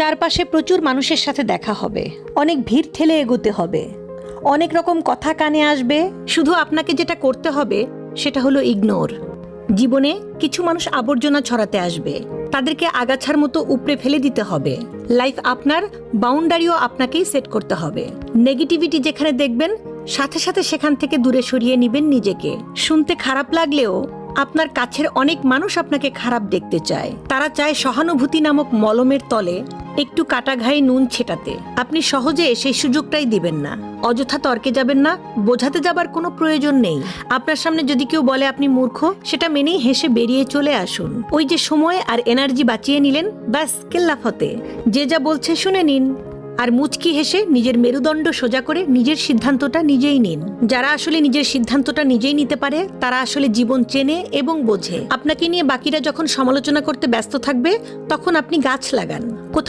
চারপাশে প্রচুর মানুষের সাথে দেখা হবে। অনেক ভিড় ঠেলে এগোতে হবে। অনেক রকম কথা কানে আসবে। শুধু আপনাকে যেটা করতে হবে, সেটা হলো ইগনোর। জীবনে কিছু মানুষ আবর্জনা ছড়াতে আসবে। তাদেরকে আগাছার মতো উপড়ে ফেলে দিতে হবে। লাইফ আপনার বাউন্ডারিও আপনাকেই সেট করতে হবে। নেগেটিভিটি যেখানে দেখবেন, সাথে সাথে সেখান থেকে দূরে সরিয়ে নেবেন নিজেকে। শুনতে খারাপ লাগলেও আপনার কাছের অনেক মানুষ আপনাকে খারাপ দেখতে চায়। তারা চায় সহানুভূতি নামক মলমের তলে একটু কাটা নুন ছেটাতে। আপনি সহজে সেই সুযোগটাই দিবেন না। অযথা তর্কে যাবেন না, বোঝাতে যাবার কোনো প্রয়োজন নেই। আপনার সামনে যদি কেউ বলে আপনি মূর্খ, সেটা মেনেই হেসে বেরিয়ে চলে আসুন। ওই যে সময় আর এনার্জি বাঁচিয়ে নিলেন, ব্যাস কেল্লাফতে যে যা বলছে শুনে নিন। আর মুচকি হেসে নিজের মেরুদণ্ড সোজা করে নিজের সিদ্ধান্তটা নিজেই নিন। যারা আসলে নিজের সিদ্ধান্তটা নিজেই নিতে পারে, তারা আসলে জীবন চেনে এবং বোঝে। আপনাকে নিয়ে বাকিরা যখন সমালোচনা করতে ব্যস্ত থাকবে, তখন আপনি গাছ লাগান।